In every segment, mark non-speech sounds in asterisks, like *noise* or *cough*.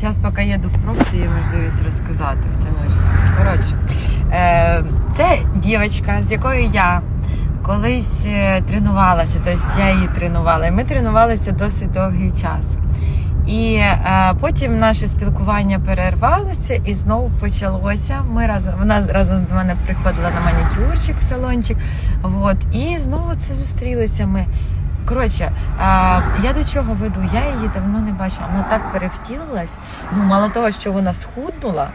Зараз, поки їду в пробці, є можливість розказати, втягнуся. Коротше, е, це дівчинка, з якою я колись е, тренувалася, тобто я її тренувала. І ми тренувалися досить довгий час. І е, потім наше спілкування перервалося і знову почалося. Ми разом вона разом до мене приходила на манікюрчик в салончик. От, і знову це зустрілися ми. Коротше, е, я до чого веду? Я її давно не бачила. Вона так перевтілилась. Ну, мало того, що вона схуднула,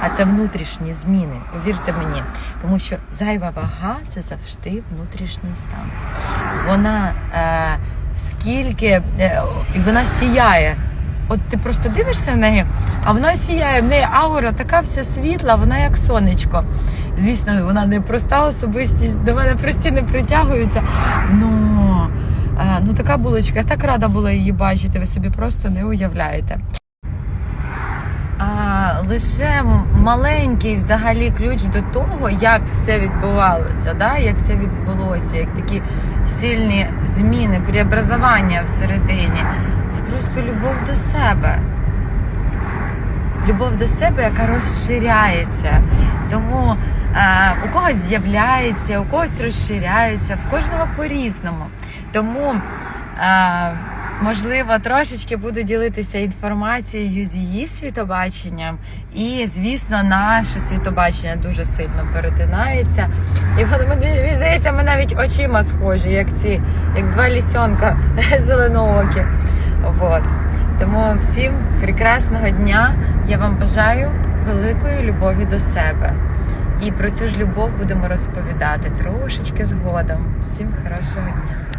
а це внутрішні зміни. Повірте мені, тому що зайва вага це завжди внутрішній стан. Вона е, скільки е, вона сіяє. От ти просто дивишся в неї, а вона сіяє, в неї аура така вся світла, вона як сонечко. Звісно, вона не проста особистість, до мене прості не притягуються. Ну, ну така булочка, я так рада була її бачити, ви собі просто не уявляєте. А, лише маленький взагалі ключ до того, як все відбувалося, да? як все відбулося, як такі сильні зміни, преобразування всередині. Це просто любов до себе. Любов до себе, яка розширяється. Тому е, у когось з'являється, у когось розширяється, в кожного по-різному. Тому, е, можливо, трошечки буду ділитися інформацією з її світобаченням. І, звісно, наше світобачення дуже сильно перетинається. І мені здається, ми навіть очима схожі, як ці, як два лісьонка *laughs* зеленоокі. Вот. Тому всім прекрасного дня. Я вам бажаю великої любові до себе. І про цю ж любов будемо розповідати трошечки згодом. Всім хорошого дня.